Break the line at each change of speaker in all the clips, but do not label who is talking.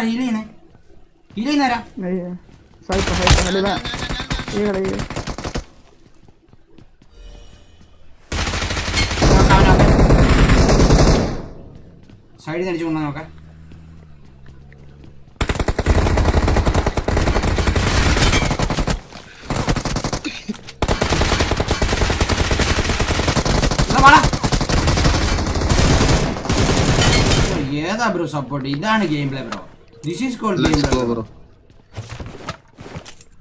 ഇവിടെ ഹീൽ ചെയ്യുന്നേ ഹീൽ ചെയ്യുന്നേരാ
സൈപ്പ് സൈപ്പ് നല്ല ഈ കളി.
സൈഡിൽ നിന്ന് അടിച്ചു കൊണ്ടു നോക്കാം. ഏതാ ബ്രോ സപ്പോർട്ട് ഇതാണ് game play bro this is called Let's game go, bro.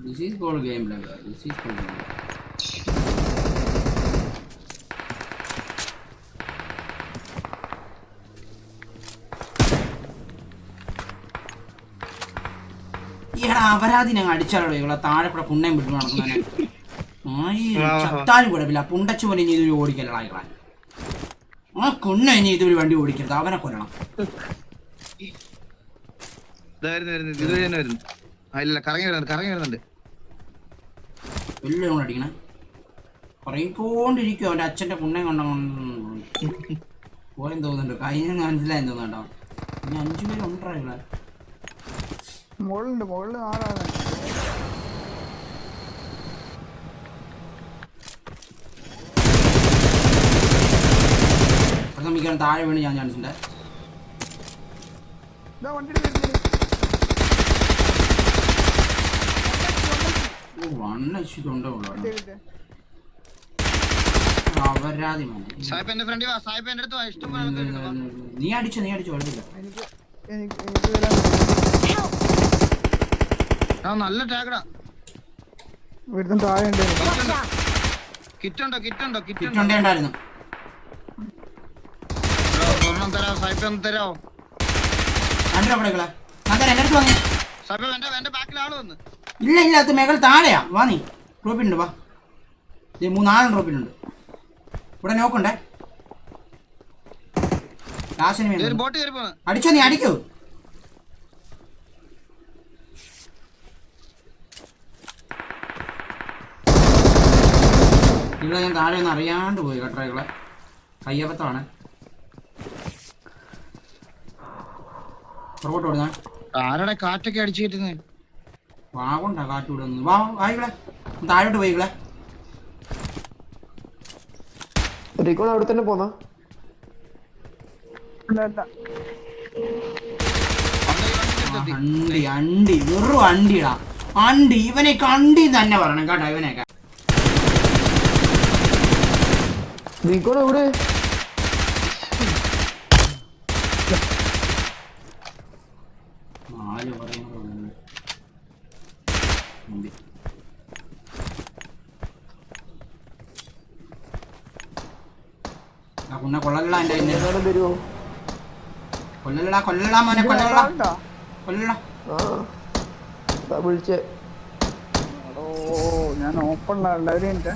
This is called game lagger. This is called game lagger. ഈടാ അപരാധി ഞങ്ങൾ അടിച്ചാലോ ഇവിടെ താഴെ കൂടെ പുണ്ണയും വിട്ടു നടക്കുന്നതിനെ ചത്താലും കുഴപ്പമില്ല പുണ്ടച്ചു പോലെ ഇനി ഇതൊരു ഓടിക്കല്ലടാ ഇവളെ. ആ കൊണ്ണ ഇനി ഇതൊരു വണ്ടി ഓടിക്കരുത്. അവനെ കൊല്ലണം.
വരുന്നു വരുന്നു ഇതുവഴി തന്നെ വരുന്നു ആ ഇല്ല കറങ്ങി വരുന്നുണ്ട് കറങ്ങി വരുന്നുണ്ട്.
വലിയ കൊണ്ട് അടിക്കണേ. പറയിക്കൊണ്ടിരിക്കും അവന്റെ അച്ഛന്റെ പുണ്യം കൊണ്ട പോയെന്ന് തോന്നുന്നുണ്ട്. കഴിഞ്ഞ മനസ്സിലായെന്ന് തോന്നുന്നുണ്ടോ? ഇനി അഞ്ചു പേര് ഉണ്ടാ ഇവിടെ?
മുകളിലുണ്ട് മുകളിൽ ആളാണ്
അപ്പം മിക്കവാറും താഴെ വീണ് ഞാൻ ചാൻസ് ഉണ്ട്
വണ്ടിയുടെ വരുന്നത്
ഓ വണ്ണച്ചുണ്ടോ
കിട്ടിയ കിട്ടിയ
അവരാതി മതി
സാഹിബ് എന്റെ ഫ്രണ്ട് വാ സാഹിബ് എന്റെ അടുത്ത് വാ ഇഷ്ടം പോലെ ആൾക്കാര് ഉണ്ട്, വാ.
നീ അടിച്ചോ നീ അടിച്ചോ കുഴപ്പമില്ല
നല്ല ടാഗടാ
ഇവിടുത്തെ താഴെ ഉണ്ട്
കിറ്റുണ്ടോ കിറ്റുണ്ടോ കിറ്റുണ്ടോ?
കിട്ടുണ്ടേ ഉണ്ടായിരുന്നു.
സ്വർണം തരാമോ സാഹിബ് ഒന്ന് തരാമോ സാഹിബ് എന്റെ എന്റെ ബാക്കിൽ ആൾ വന്ന്.
ഇല്ല ഇല്ല അത് മേഘൽ താഴെയാ. വാ നീ. ഡ്രോപ്പിലുണ്ട് വാ. ഈ മൂന്നാലും ഡ്രോപ്പിലുണ്ട് ഇവിടെ നോക്കണ്ടേ? അടിച്ചോ നീ അടിക്കൂ. ഇവിടെ ഞാൻ താഴെ ഒന്ന് അറിയാണ്ട് പോയി കേട്ടോ ഇവിടെ കയ്യബത്താണ് പുറകോട്ട് ഓടുന്ന.
ആരുടെ കാറ്റൊക്കെ അടിച്ചു കിട്ടുന്നത്
വാഗുണ്ടാ കാറ്റ് വിടുന്നു. വാ വായിക്കളെ താഴോട്ട് പോയിക്കളെ
റീകോൺ അവിടെ തന്നെ പോന്നാ.
അണ്ടി അണ്ടി വെറും അണ്ടിടാ. അണ്ടി ഇവനെ കണ്ടി തന്നെ പറയണം കേട്ടോ ഇവനെയൊക്കെ.
റീകോൺ എവിടെ
നാല് പറയുന്നത് അണ്ടി ആ കുണ്ണ കൊള്ളലടാ
എന്റെ വരുമോ
കൊല്ലലടാ കൊല്ലലടാ മോനെ? കൊല്ലലടാ
ആ ദാ
ഓ ഞാൻ ഓപ്പൺ മിനിറ്റ്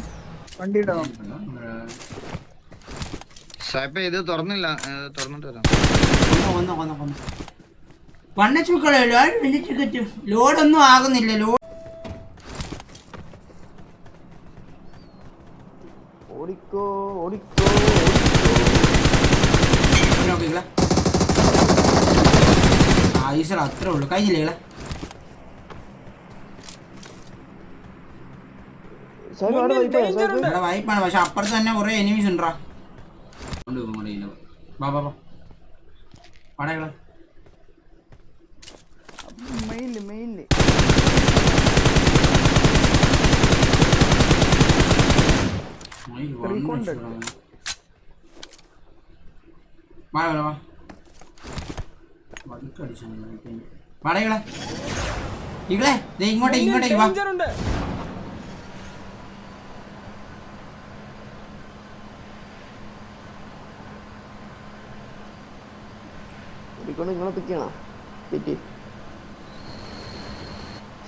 വണ്ടി ഇടണം
സാഹിബ് ഇത് തുറന്നില്ല. തുറന്നിട്ട് വരാം.
കൊന്ന കൊന്ന കൊന്ന പണ്ണച്ചുക്കളല്ലോ ടിക്കറ്റ് ലോഡൊന്നും ആകുന്നില്ല ലോഡ്
ഓടിക്കോ ഓടിക്കോ.
നോക്കിക്കളെ. ആ ഈശ്വര അത്രേ ഉള്ളൂ. കഴിഞ്ഞില്ലേ ഇകളെ
സാഹിബ് അവിടെ വൈപ്പാ സാഹിബ്
പക്ഷെ അപ്പുറത്ത് തന്നെ കുറെ എനിമീസ് ഉണ്ടാ പടകളെ
മെയിൽ മെയിൽ
മയിൽ
Recon
വന്നു
ഉണ്ട്.
വെച്ചോടാ. വാ വാ. വടുക്കടിച്ചു വാടാ ഇകളെ. ഇകളെ ദേ ഇങ്ങോട്ടേ ഇങ്ങോട്ടേക്ക് വാ.
ഓടിക്കോണ്ട് നിങ്ങളെ പിക്കാണോ പിറ്റി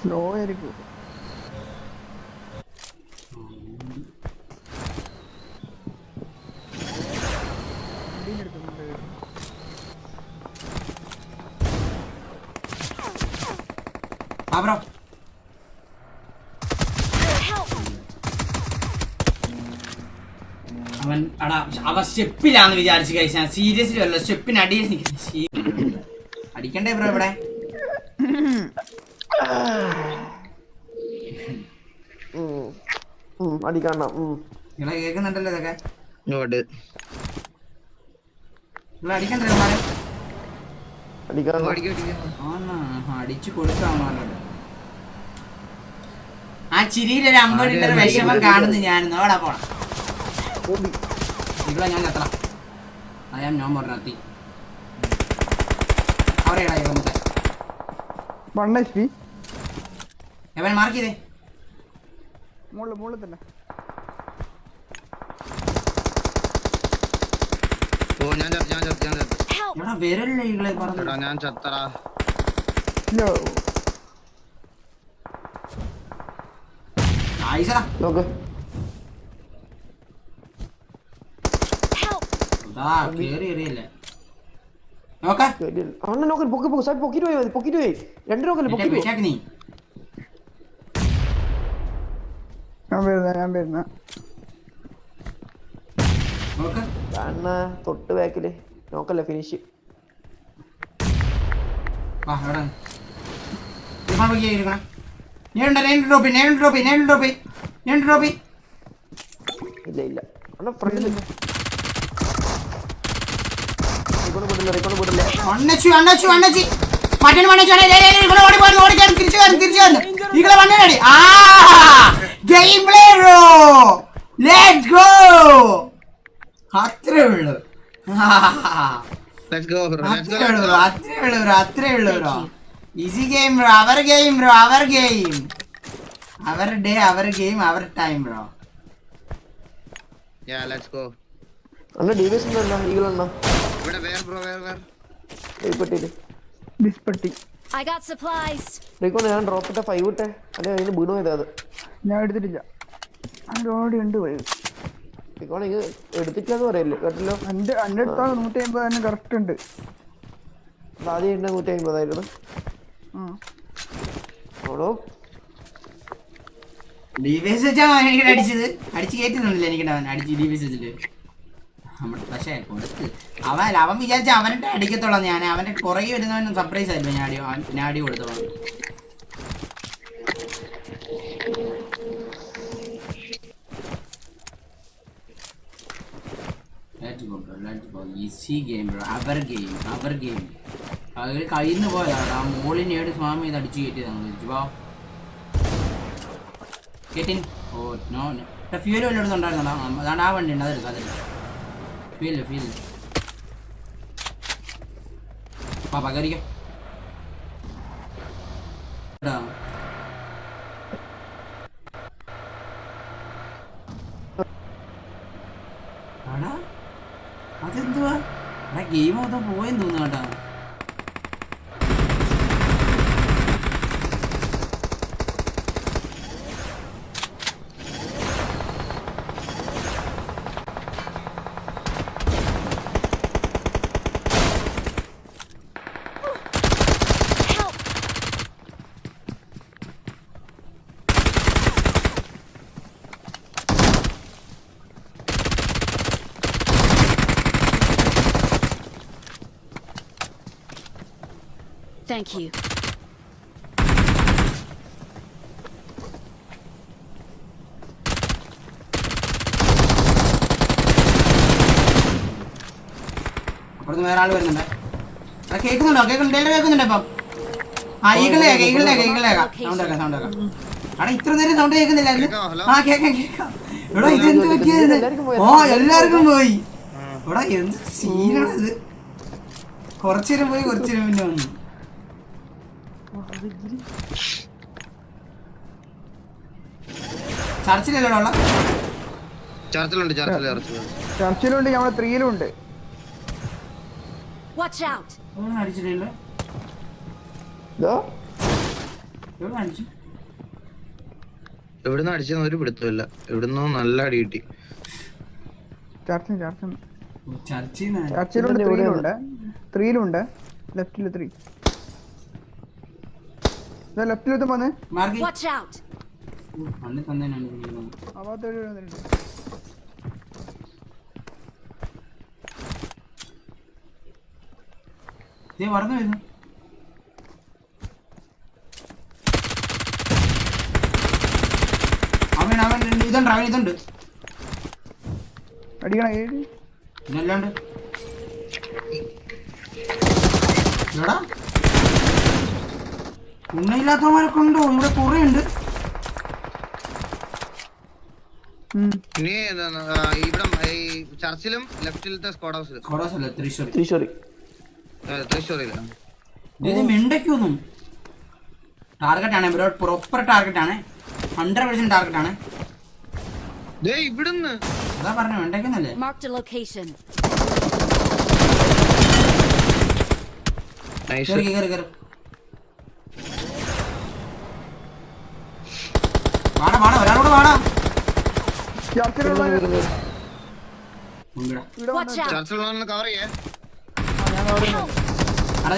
സ്ലോ ആയിരിക്കും.
ബ്രോ അവൻ അടാ അവ സ്റ്റെപ്പിലാന്ന് വിചാരിച്ചു കഴിച്ചാൽ സീരിയസ്ലി അല്ല സ്റ്റെപ്പിന് അടിയിൽ നിൽക്കുന്നു അടിക്കണ്ടേ ബ്രോ ഇവിടെ?
ഉം.
നിങ്ങളെ കേൾക്കുന്നുണ്ടല്ലോ ഇതൊക്കെ? നിങ്ങൾ അടിക്കണ്ടേ ഇവന്മാരെ?
അടിക്കണ്ട
അടിക്ക് അടിക്ക്.
ആന്നാ, അടിച്ചു കൊടുക്കാണോ ആ ചിരിയിലൊരു അമ്പടിന്റെ ഒരു വിഷമം കാണുന്നു ഞാൻ അവിടെ പോണം
ഓടി.
ഇവിടെ ഞാൻ എത്ര അയാം ഞാൻ പറഞ്ഞത്തി അവരെടാ നമുക്ക്
വൺ എച്ച് പി
എവൻ മാർക്ക് ചെയ്തേ.
മുകളിൽ മുകളിൽ തന്നെ.
ഓ ഞാൻ ഞാൻ ഞാൻ
ഞാൻ വിരല്ലേ ഇങ്ങളെ പറഞ്ഞു
ഞാൻ ഞാൻ ചത്തടാ.
നോക്ക് അണ്ണൻ നോക്ക് പൊക്കി പൊക്കി സൈഡ് പൊക്കിട്ട് പോയി മതി പൊക്കിട്ട് പോയി രണ്ട് നോക്കല്ലേ പൊക്കിട്ട് പോയി
ഞാൻ വരുന്ന ഞാൻ വരുന്ന
നോക്ക്
അണ്ണ തൊട്ട് ബാക്കിൽ നോക്കല്ലേ ഫിനിഷ്
വാ എവിടെ ഇരിക്കണം നേണ്ട നേണ്ട ഡ്രോപ്പി നേണ്ട ഡ്രോപ്പി നേണ്ട ഡ്രോപ്പി നേണ്ട ഡ്രോപ്പി
ഇല്ല ഇല്ല. അണ്ണ ഫ്രണ്ടിൽ. റെക്കോർഡ് വിടില്ല റെക്കോർഡ് വിടില്ല
അണ്ണച്ചു അണ്ണച്ചു അണ്ണച്ചി. മറ്റൊരു മണ്ണച്ചു ഇങ്ങളെ ഓടി പോയി ഓടി കേറി തിരിച്ചു തിരിച്ചു ഇങ്ങളെ വണ്ണേടി ആ game play bro. Let's go അത്രേ ഉള്ളൂ. അത്രേ ഉള്ളൂ അത്രേ ഉള്ളൂ അത്രേ easy game bro our game bro our game our day our game our time bro
yeah let's go
അണ്ണ ഡിവിസ് ഒന്നല്ല ഉണ്ടോ
ഇവിടെ വേർ ബ്രോ വേർ വേർ
കൈപ്പെട്ടിട്ട്
ഡിസ്പെട്ടി
I got supplies.
റെക്കോർഡ് ഞാൻ ഡ്രോപ്പ് ഇട്ട 5 ഇട്ടേ. അല്ല അതിന് വീണു പോയത് അത്.
ഞാൻ എടുത്തിട്ടില്ല. അങ്ങോട്ട് ഓൾറെഡി ഉണ്ട് പോയി.
റെക്കോർഡ് ഇത് എടുത്തിട്ടില്ലെന്ന് പറയല്ലേ? കേട്ടല്ലോ?
എന്റെ എന്റെ അടുത്താണ് നൂറ്റി അമ്പത് തന്നെ കറക്റ്റ് ഉണ്ട്.
ആദ്യം എണ്ണ നൂറ്റി അമ്പതായിരുന്നു.
ഡിവിഎസ് വെച്ചാ എനിക്ക് അടിച്ചത് അടിച്ച് കയറ്റുന്നില്ല എനിക്ക് അവൻ അടിച്ച് ഡിവിഎസ് വെച്ചിട്ട് പക്ഷേ കൊടുത്ത് അവൻ അവൻ വിചാരിച്ച അവനെ അടിക്കത്തോളം ഞാൻ അവന്റെ പുറകെ വരുന്നവൻ സർപ്രൈസ് ആയിരുന്നു ഞാൻ അടി ഞാൻ അടി കൊടുത്തോളം Let's go, bro. Let's go. Easy game, bro. Our game. Our game. അവർ കയ്യിൽ നിന്ന് പോയതാണ് ആ മോളിനേട് സ്വാമി ഇത് അടിച്ചു കയറ്റിയതാണ് വാ. കേട്ടിൻ ഓ നോ ഫ്യൂൽ വല്ല ഉണ്ടായിരുന്നോ അതാണ് ആ വണ്ടി ഉണ്ട്. അതെടുക്കാം അതെടുക്കാം ഫീൽ ഫീൽ പാപ്പാ കയറിക്കാം അതെന്തുവാ? ഗെയിം മൊത്തം പോയെന്ന് തോന്നുന്നു കേട്ടാ.
Thank you.
അപ്പുറത്ത് വേറെ ആൾ വരുന്നുണ്ട്. കേൾക്കുന്നുണ്ടോ? കേൾക്കുന്നുണ്ട്. എല്ലാം കേൾക്കുന്നുണ്ട് ഇപ്പം? ആ ഈകളെ ഈകളെ ഈകളെ സൗണ്ട് കേൾക്കാം സൗണ്ട് കേൾക്കാം. അവിടെ ഇത്ര നേരം സൗണ്ട് കേൾക്കുന്നില്ല
കേൾക്കാം,
ആ കേൾക്കാം കേൾക്കാം. എടാ ഇത് എന്ത് പറ്റിയത് ഓ എല്ലാവർക്കും പോയി. എടാ എന്ത് സീനാണ് ഇത് കുറച്ചേരം പോയി കുറച്ചേരം പിന്നെ വന്നു. ചർച്ചിലല്ലോ ഉള്ള
ചർച്ചിലുണ്ട് ചർച്ചിൽ ചർച്ചിലുണ്ട്
ചർച്ചിലുണ്ട് ഞമ്മളെ ത്രീയിലും ഉണ്ട്
Watch out!
ഒന്നും അടിച്ചില്ലല്ലോ
ഇതാ?
എവിടെ അടിച്ചു
എവിടുന്ന് അടിച്ചെന്ന് ഒരു പിടുത്തമില്ല എവിടുന്നോ നല്ല അടി കിട്ടി.
ചർച്ചിൽ ചർച്ചിൽ ചർച്ചിലുണ്ട് ത്രീയിലുണ്ട്. ത്രീയിലുണ്ട്. ലെഫ്റ്റിൽ ത്രീ ലെഫ്റ്റിലെത്തും വന്ന്
മാർക്കി
Watch out!
അന്ന് തന്നേനാണ് വിളിക്കുന്നത്.
ആ ഭാഗത്ത് ഒരു വന്നിട്ടുണ്ട്
ദേ പറഞ്ഞു വരുന്നു. അവൻ അവൻ ഇതുണ്ട് അവൻ ഇതുണ്ട്.
അടിക്കണ ഏഴ്
ഇതല്ലാണ്ട്. എടാ. ഉണ്ണയില്ലാത്തവന്മാരൊക്കെ ഉണ്ടോ ഇവിടെ കുറെ ഉണ്ട്.
ഇനി ഇവിടെ ഈ ചർച്ചിലും ലെഫ്റ്റിലത്തെ സ്ക്വാഡ് ഹൗസിലും
കൊടോസല്ല തൃശ്ശൂർ.
തൃശ്ശൂര്
തൃശ്ശൂരില്ല
ഇത് മിണ്ടയ്ക്കൊന്നും. ടാർഗറ്റ് ആണ് ബ്രോ. പ്രോപ്പർ ടാർഗറ്റ് ആണ്. ഹൺഡ്രഡ് പെർസെന്റ് ടാർഗറ്റ് ആണ്.
ദേ ഇവിടുന്ന്.
അതാ പറഞ്ഞു മിണ്ടയ്ക്കുന്നല്ലേ?
Marked a location.
വാടാ വാടാ ഒരാളോട് വാടാ.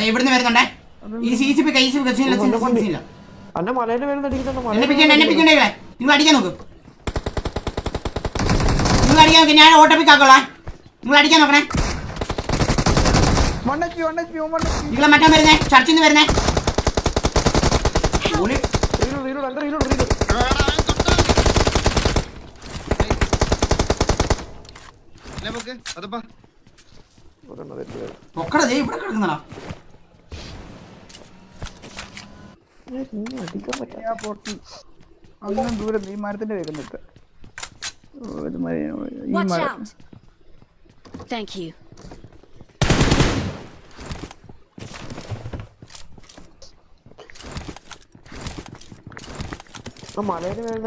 ഇവിടുന്ന് വരുന്നുണ്ടേ. ഈ സി സി പി കൈ സി കച്ചില്ല സീനില്ല
അന്ന മലേന്റെ മേലെ അടിക്കുന്നുണ്ട്?
എന്നെ പിക്കണ്ട എന്നെ പിക്കണ്ടേ നിങ്ങൾ അടിക്കാൻ നോക്ക്. നിങ്ങൾ അടിക്കാൻ നോക്ക് ഞാൻ ഓട്ടോ ആക്കോളാം. നിങ്ങൾ അടിക്കാൻ നോക്കണേ. നിങ്ങളെ മറ്റാൻ വരുന്നേ? ചർച്ചിൽ നിന്ന് വരുന്നേ? പൊക്കട ദേ ഇവിടെ കിടക്കുന്നടാ.
അങ്ങനെ ദൂരം ഈ മരത്തിന്റെ വേഗം നിൽക്കുക ഇത് മര- ഈ മരം!
Thank you.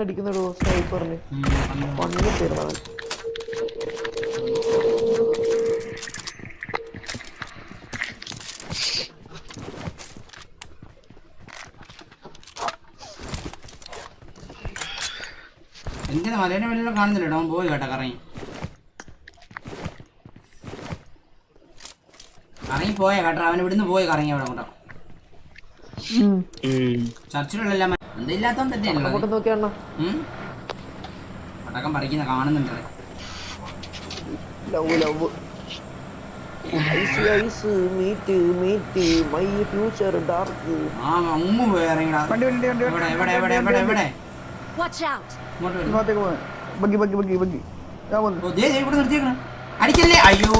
അടിക്കുന്നടോ സ്നൈപ്പറിന്. പണ്ട് തീർന്നവൻ
എന്തിനാ മേലെല്ലാം കാണുന്നില്ല അവൻ പോയി കേട്ടോ കറങ്ങി. കറങ്ങി പോയ കേട്ടോ അവൻ ഇവിടുന്ന് പോയി കറങ്ങി അവിടെ കൊണ്ടോ. ചർച്ചിലുള്ള എല്ലാം തന്നെയല്ലോ പടക്കം പറിക്കുന്ന കാണുന്നുണ്ട്
love love eyes eyes meet meet my future dark
ആ ഉമ്മ പോയി ഇറങ്ങിടാ.
വണ്ടി വണ്ടി വണ്ടി
എവിടെ എവിടെ എവിടെ എവിടെ എവിടെ?
Watch
ഇങ്ങോട്ട് വരൂ.
ഇങ്ങോട്ടേക്ക് പോകാൻ. Buggy buggy buggy buggy. ഞാൻ വന്നു.
ദേ, ദേ, ഇവിടെ നിർത്തിയേക്കണ. അടിക്കല്ലേ? അയ്യോ.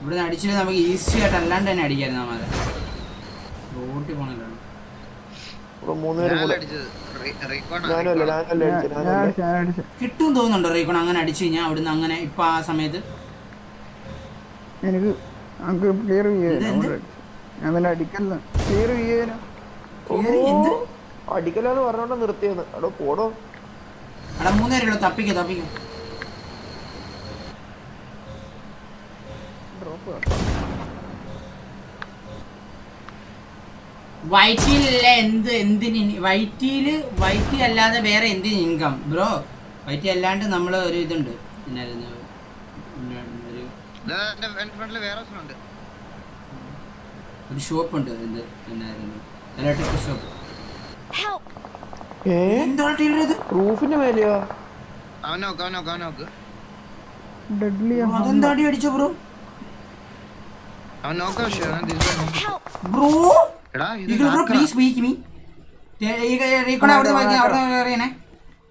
ഇവിടെ അടിച്ചിട്ട് നമുക്ക് ഈസി ആയിട്ട് അല്ലാണ്ട് തന്നെ അടിക്കായിരുന്നു നമ്മളെ. റോട്ടി പോണല്ലോ. കിട്ടും തോന്നുന്നുണ്ടോ റീക്കോൺ അങ്ങനെ അടിച്ചു കഴിഞ്ഞാൽ അവിടുന്ന് അങ്ങനെ ഇപ്പൊ ആ സമയത്ത്?
എനിക്ക് നമുക്ക് ക്ലിയർ? ചെയ്യാൻ ഞാൻ അടിക്കല്ല ക്ലിയർ ചെയ്യാനോ.
അടിക്കലാന്ന് പറഞ്ഞോണ്ട് നിർത്തിയെന്ന്. അടോ പോടോ.
എടാ മൂന്നേരല്ലോ തപ്പിക്കോ തപ്പിക്കോ.
ഡ്രോപ്പ്
വൈറ്റിയിലെ എന്ത് എന്തിന് വൈറ്റിയിൽ വൈറ്റി അല്ലാതെ വേറെ എന്തിന് ഇൻകം ബ്രോ വൈറ്റി അല്ലാണ്ട് നമ്മൾ ഒരു ഇതുണ്ട്. എന്നായിരുന്നു? ഒരു ഷോപ്പ് ഉണ്ട് എന്ത് എന്നായിരുന്നു ഇലക്ട്രിക് ഷോപ്പ്
റൂഫിന്റെ മേലെയോ
അവൻ നോക്ക് അവൻ നോക്ക് അവൻ നോക്ക്
ഡെഡ്ലി
അതെന്താ അടി അടിച്ചോ ബ്രോ ബ്രോ
എടാ ഇത്
ബ്രോ പ്ലീസ് മീ അവിടെ അവിടെ അറിയണേ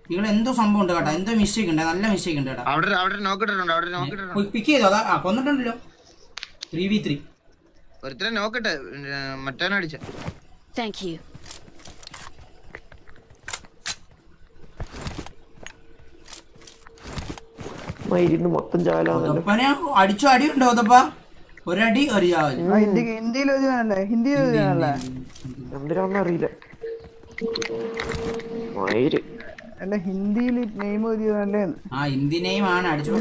ഇവിടെ എന്തോ സംഭവം ഉണ്ട് കേട്ടോ എന്തോ മിസ്റ്റേക്ക് ഉണ്ട് നല്ല മിസ്റ്റേക്ക് ഉണ്ട് കേട്ടോ
അവിടെ അവിടെ നോക്ക് അവിടെ നോക്ക്
പിക്ക് ചെയ്തോ അതാ കൊന്നിട്ടുണ്ടല്ലോ 3v3 വി
നോക്കട്ടെ മറ്റവനെ അടിച്ച
താങ്ക്യൂ
ഇരുന്ന് അടിച്ചോ അടി ഉണ്ടോ അതപ്പ ഒരടി ഒരു
ഹിന്ദിയിൽ ഒരു ഹിന്ദിയിൽ അല്ല ഹിന്ദിയിൽ നെയിം എഴുതിയതല്ലേ?
ആ ഹിന്ദിനെയും ആണ്. അടിച്ചു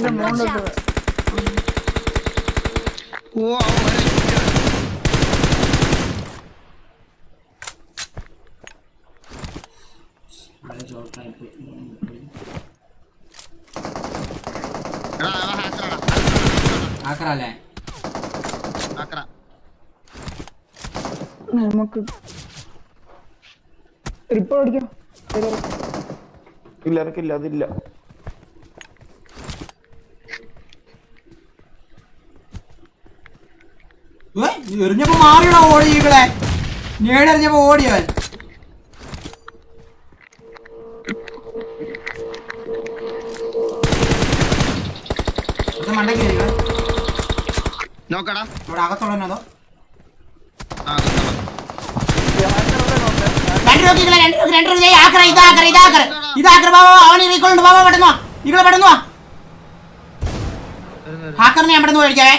നമുക്ക് റിപ്പോർട്ട് അടിച്ചോ
ഇല്ല എനക്കില്ല അതില്ല.
എറിഞ്ഞപ്പോ മാറിയടാ ഓടി ഈകളെ. നേടെറിഞ്ഞപ്പോ ഓടിയവൻ ഇത് മണ്ടയ്ക്ക്?
നോക്കടാ.
ഇവിടെ അകത്തുള്ളതോ. രണ്ട് രോഗികളെ രണ്ട് രോഗി രണ്ട് ആക്കറ ഇതാക്കറ ഇതാക്കറ ബാബാ അവൻ റീക്കോളുണ്ട് ബാബാ പെടുന്നോ
വരുന്നു, വരുന്നു.
ഹാക്കറിനെ ഞാൻ കഴിക്കാവേ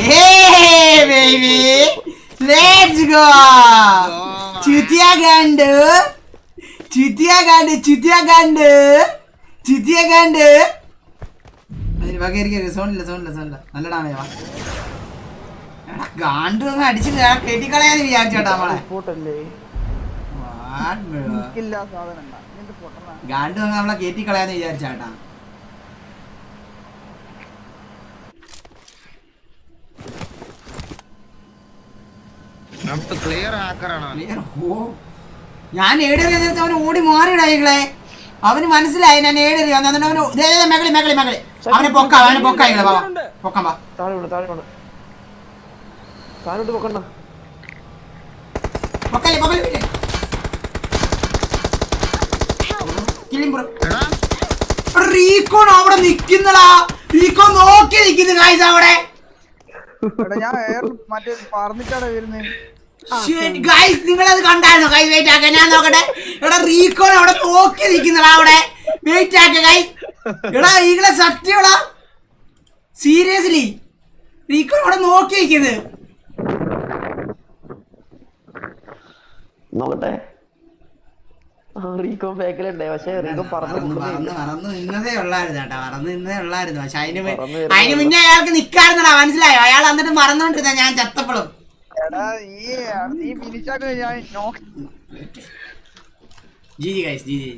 Hey, baby! Let's go! ചുറ്റിയ കണ്ട് ചുറ്റിയ കണ്ട് ചുറ്റിയ കണ്ട് ചുറ്റിയ കണ്ട് അതിന് വകയിരിക്കും സോണില്ല സോണില്ല സോണില്ല നല്ല ഡാമേജ് വാ എടാ ഗാണ്ട് അടിച്ച് കെട്ടിക്കളയാന്ന് വിചാരിച്ചോട്ടാ നമ്മളെ. ഗാണ്ട് നമ്മളെ വിചാരിച്ചാട്ടാ.
ഞാൻ ക്ലിയർ ഹാക്കറാണ് അവൻ.
ഓടി മാറിയിടായികളെ അവന് മനസ്സിലായി ഞാൻ ഏടേറി വന്നു. എന്നിട്ട് അവന് മകളി മകളി മകളി അവനെ പൊക്കാം അവനെ ബാബാ പൊക്കാം ബാ
താഴെ വീണ് താഴെ വീണ് താഴോട്ട് പൊക്കണ്ട
പൊക്കല്ലേ അവിടെ നിക്കുന്നടാ നോക്കി നിക്കുന്നു ഗായ്സ് അവിടെ.
എടാ ഞാൻ മറ്റേ വരുന്നത്
കണ്ടായിരുന്നോ? ഗൈസ് വെയിറ്റ് ആക്ക. ഞാൻ നോക്കട്ടെ. എടാ അവിടെ നോക്കി നിൽക്കുന്നടാ അവിടെ. വെയിറ്റ് ആക്ക ഗൈസ് എടാ ഈകളെ സത്യടാ സീരിയസ്ലി റീക്കോൺ അവിടെ നോക്കി നിക്കുന്നത്
നോക്കട്ടെ റീകോ ബാക്കിലുണ്ടേ പക്ഷെ
റീകോ പറഞ്ഞു നിന്നതേ ഉള്ളായിരുന്നു കേട്ടാ. പറന്ന് നിന്നതേ ഉള്ളായിരുന്നു. പക്ഷെ അതിന് മുന്നേ അയാൾക്ക് നിക്കാറുന്നടാ മനസ്സിലായോ? അയാൾ എന്നിട്ട് മറന്നോണ്ടിരുന്ന ഞാൻ ചത്തപ്പോഴും.
എടാ ഈ നീ ഫിനിഷാക്കി ഞാൻ നോക്കി
G G guys G G